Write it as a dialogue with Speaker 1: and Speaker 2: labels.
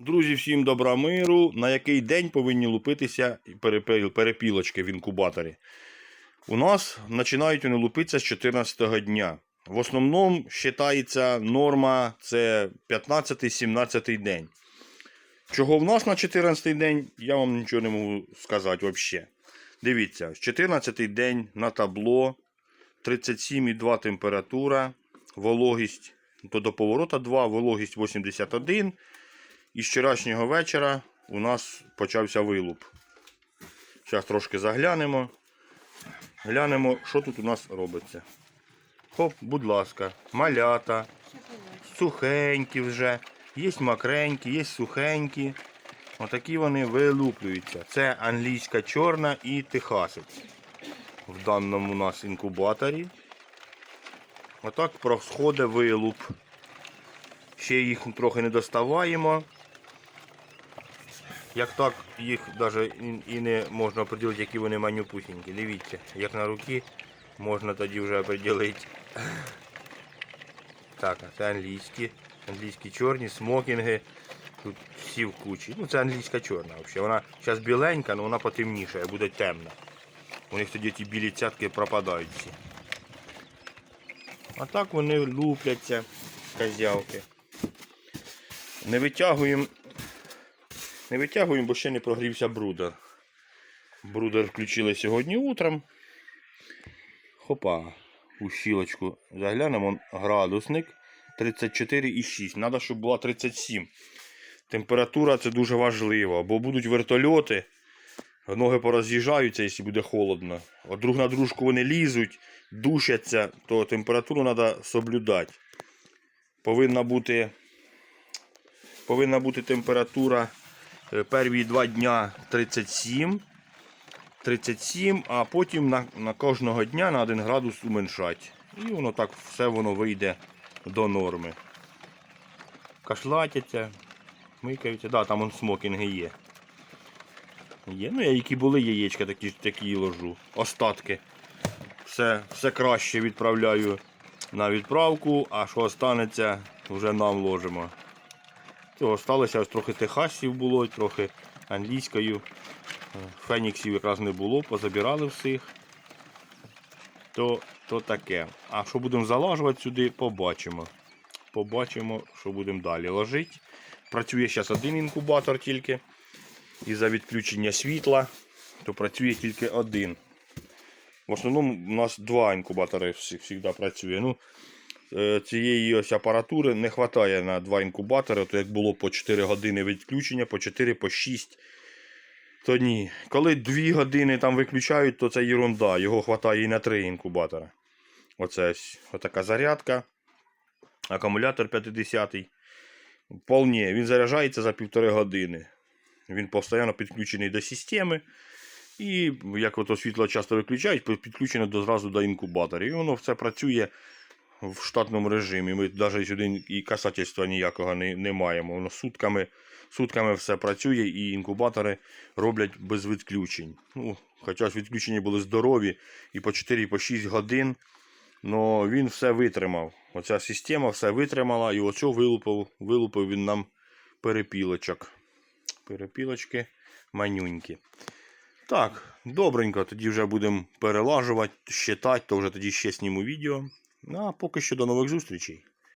Speaker 1: Друзі, всім добра миру. На який день повинні лупитися перепілочки в інкубаторі? У нас починають вони лупитися з 14-го дня. В основному вважається норма це 15-17 день. Чого в нас на 14-й день, я вам нічого не можу сказати взагалі. Дивіться, 14-й день на табло 37,2 температура, вологість то до поворота 2, вологість 81. І з вчорашнього вечора у нас почався вилуп. Зараз трошки заглянемо. Глянемо, що тут у нас робиться. Хоп, будь ласка, малята, сухенькі вже. Є макренькі, є сухенькі. Отакі вони вилуплюються. Це англійська чорна і техасець. В даному у нас інкубаторі. Отак проходить вилуп. Ще їх трохи не доставаємо. Як так, їх навіть і не можна определити, які вони манюпусінькі. Дивіться, як на руки можна тоді вже определити. Так, це англійські. Англійські чорні, смокінги. Тут всі в кучі. Ну це англійська чорна взагалі. Вона зараз біленька, але вона потемніша, буде темна. У них тоді ті білі цятки пропадають всі. А так вони лупляться, козявки. Не витягуємо. Не витягуємо, бо ще не прогрівся брудер. Брудер включили сьогодні утром. Хопа, у щілочку заглянемо градусник 34,6. Треба, щоб була 37. Температура це дуже важливо, бо будуть вертольоти, ноги пороз'їжджаються, якщо буде холодно. От друг на дружку вони лізуть, душаться, то температуру треба соблюдати. Повинна бути, повинна бути температура перві два дня 37. 37, а потім на, на кожного дня на 1 градус уменьшати. І воно так все воно вийде до норми. Кашлатяться, микаються. Да, там он смокінги є. Є. Ну, які були яєчка, такі, такі ложу. Остатки. Все, все краще відправляю на відправку, а що останеться, вже нам ложимо. Цього сталося ось трохи техасів було, трохи англійською. Феніксів якраз не було, позабирали всіх. То, то таке. А що будемо залажувати сюди, побачимо. Побачимо, що будемо далі ложити. Працює зараз один інкубатор тільки. І за відключення світла, то працює тільки один. В основному у нас два інкубатори завжди працює. Ну, е, цієї ось апаратури не вистачає на два інкубатори, то як було по 4 години відключення, по 4, по 6. То ні. Коли 2 години там виключають, то це ерунда. Його вистачає і на 3 інкубатора. Оце ось отака зарядка. Акумулятор 50-й. Вполне. Він заряджається за півтори години. Він постійно підключений до системи. І як ото світло часто виключають, підключено до, зразу до інкубатора. І воно все працює в штатному режимі. Ми навіть сюди і касательства ніякого не, не маємо. Воно сутками, сутками все працює і інкубатори роблять без відключень. Ну, Хоча відключення були здорові і по 4, і по 6 годин. Но він все витримав. Оця система все витримала і оцього вилупив, вилупив він нам перепілочок. Перепілочки манюнькі. Так, добренько, тоді вже будемо перелажувати, щитати, то вже тоді ще зніму відео. Ну, а поки що до нових зустрічей.